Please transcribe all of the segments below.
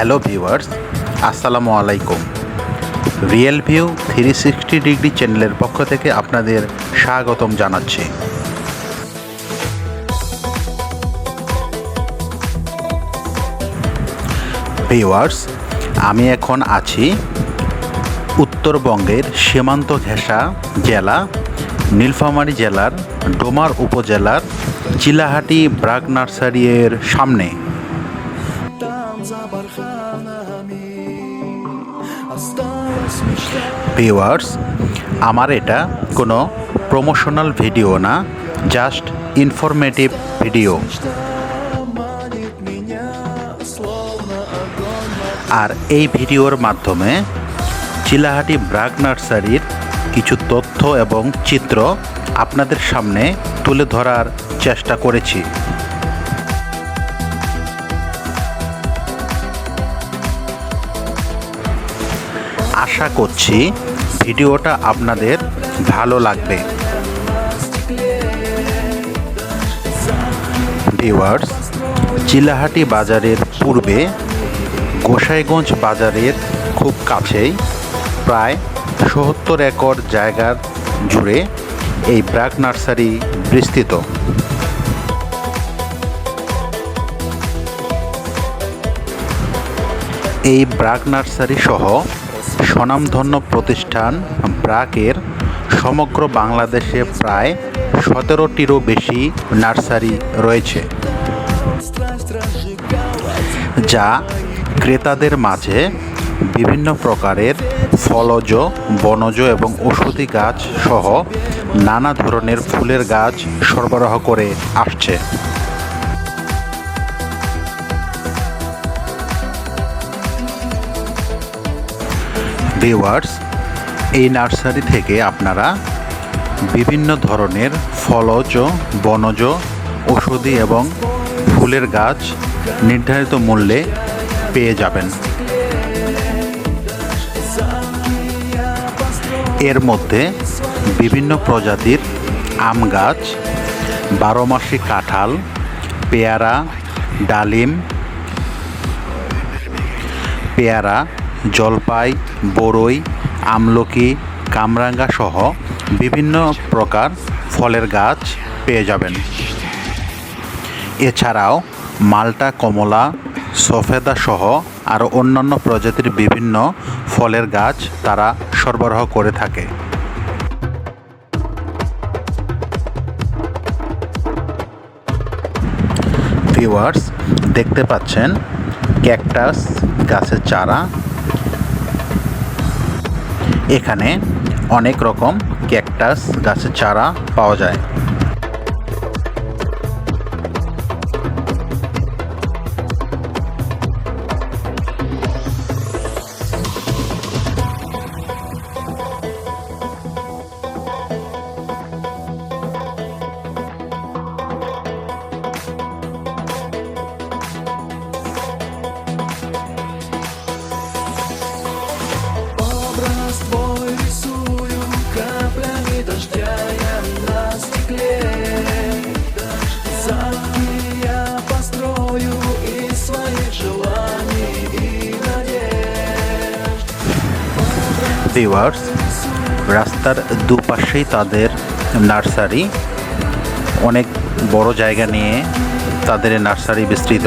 Hello viewers, আসসালামু আলাইকুম। Real view three sixty degree চ্যানেলের পক্ষ থেকে আপনাদের স্বাগতম জানাচ্ছি। ভিউয়ার্স, আমি এখন আছি উত্তরবঙ্গের সীমান্ত ঘেঁষা জেলা, নীলফামারী জেলার ডোমার উপজেলার চিলাহাটি ব্রাক নার্সারির সামনে। ভিওয়ার্স আমার এটা কোনো প্রমোশনাল ভিডিও না জাস্ট ইনফরমেটিভ ভিডিও আর এই ভিডিওর মাধ্যমে চিলাহাটি ব্রাগ নার্সারির কিছু তথ্য এবং চিত্র আপনাদের সামনে তুলে ধরার চেষ্টা করেছি। আশা করছি ভিডিওটা আপনাদের ভালো লাগবে। ভিউয়ার্স, চিলাহাটি বাজারের পূর্বে গোসাইগঞ্জ বাজারের খুব কাছেই প্রায় সত্তর একর জায়গার জুড়ে এই ব্রাক নার্সারি বিস্তৃত। এই ব্রাক নার্সারি সহ স্বনামধন্য প্রতিষ্ঠান ব্রাকের সমগ্র বাংলাদেশে প্রায় সতেরোটিরও বেশি নার্সারি রয়েছে, যা ক্রেতাদের মাঝে বিভিন্ন প্রকারের ফলজ, বনজ এবং ওষুধি গাছ সহ নানা ধরনের ফুলের গাছ সরবরাহ করে আসছে। ভিওয়ার্স এই নার্সারি থেকে আপনারা বিভিন্ন ধরনের ফলজ, বনজ ওষুধি এবং ফুলের গাছ নির্ধারিত মূল্যে পেয়ে যাবেন। এর মধ্যে বিভিন্ন প্রজাতির আম গাছ বারোমাসি কাঁঠাল, পেয়ারা, ডালিম, পেয়ারা জলপাই বড়ই আমলকি কামরাঙ্গা সহ বিভিন্ন প্রকার ফলের গাছ পেয়ে যাবেন। এছাড়াও মাল্টা, কমলা, সফেদা সহ আরও অন্যান্য প্রজাতির বিভিন্ন ফলের গাছ তারা সরবরাহ করে থাকে। ভিউয়ার্স, দেখতে পাচ্ছেন ক্যাকটাস গাছের চারা। এখানে অনেক রকম ক্যাকটাস গাছের চারা পাওয়া যায়। ভিউয়ার্স, রাস্তার দুপাশেই তাদের নার্সারি। অনেক বড় জায়গা নিয়ে তাদের নার্সারি বিস্তৃত।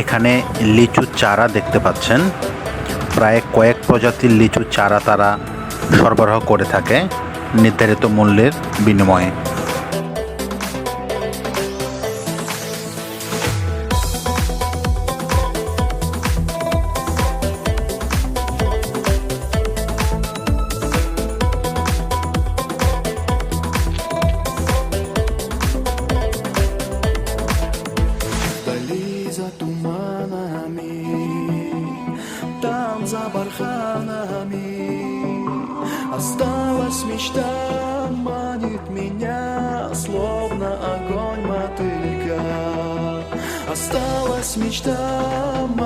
এখানে লিচু চারা দেখতে পাচ্ছেন। প্রায় কয়েক প্রজাতির লিচু চারা তারা সরবরাহ করে থাকে নির্ধারিত মূল্যের বিনিময়ে। За барханами Осталась мечта, манит меня, словно огонь мотылька. Осталась мечта, манит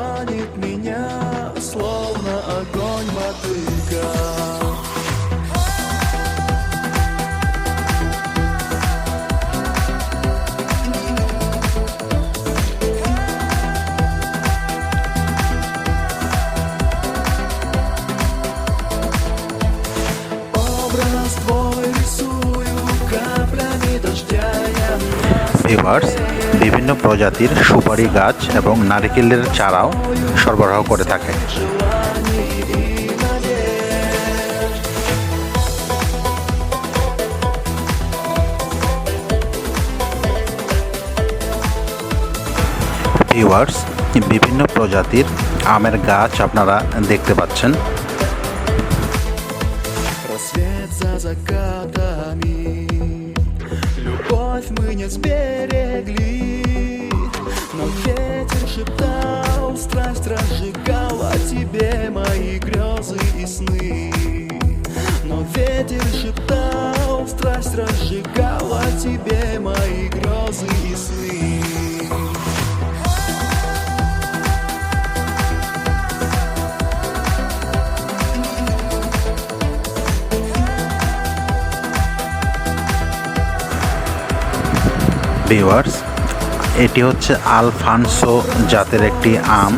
ভিউয়ার্স বিভিন্ন প্রজাতির সুপারি গাছ এবং নারিকেলের চারাও সরবরাহ করে থাকে। ভিউয়ার্স বিভিন্ন প্রজাতির আমের গাছ আপনারা দেখতে পাচ্ছেন। Любовь мы не сберегли. Но ветер шептал Страсть разжигал о тебе мои грезы и сны. Но ветер шептал Страсть разжигал о тебе мои грезы и сны ভিউয়ার্স এটি হচ্ছে আলফানসো জাতের একটি আম।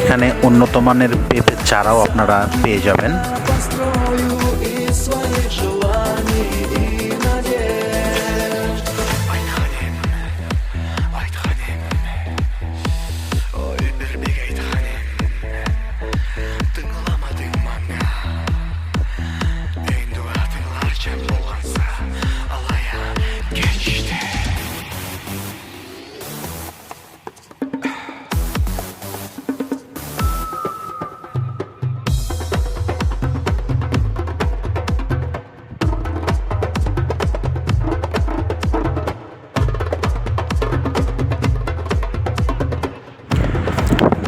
এখানে উন্নত মানের পেঁপে চারাও আপনারা পেয়ে যাবেন।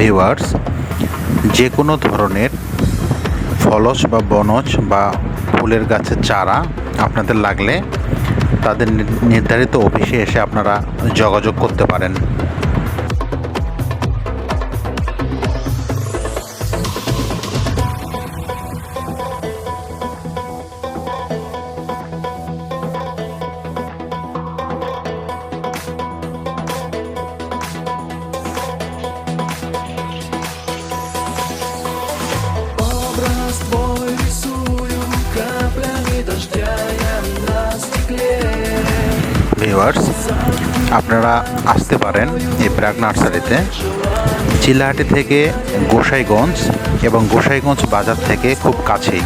ভিউয়ার্স যে কোনো ধরনের ফলস বা বনজ বা ফুলের গাছের চারা আপনাদের লাগলে তাদের নির্ধারিত অফিসে এসে আপনারা যোগাযোগ করতে পারেন। ভিউয়ার্স আপনারা আসতে পারেন এই প্রাগ নার্সারিতে। চিলাহাটি থেকে গোসাইগঞ্জ এবং গোসাইগঞ্জ বাজার থেকে খুব কাছেই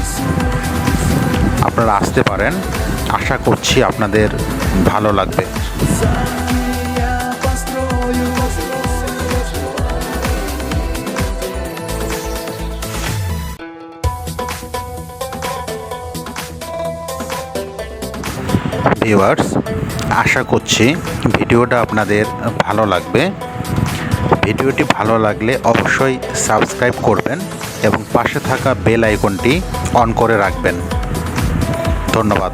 আপনারা আসতে পারেন। আশা করছি আপনাদের ভালো লাগবে। ভিউয়ার্স আশা করছি ভিডিওটা আপনাদের ভালো লাগবে। ভিডিওটি ভালো লাগলে অবশ্যই সাবস্ক্রাইব করবেন এবং পাশে থাকা বেল আইকনটি অন করে রাখবেন। ধন্যবাদ।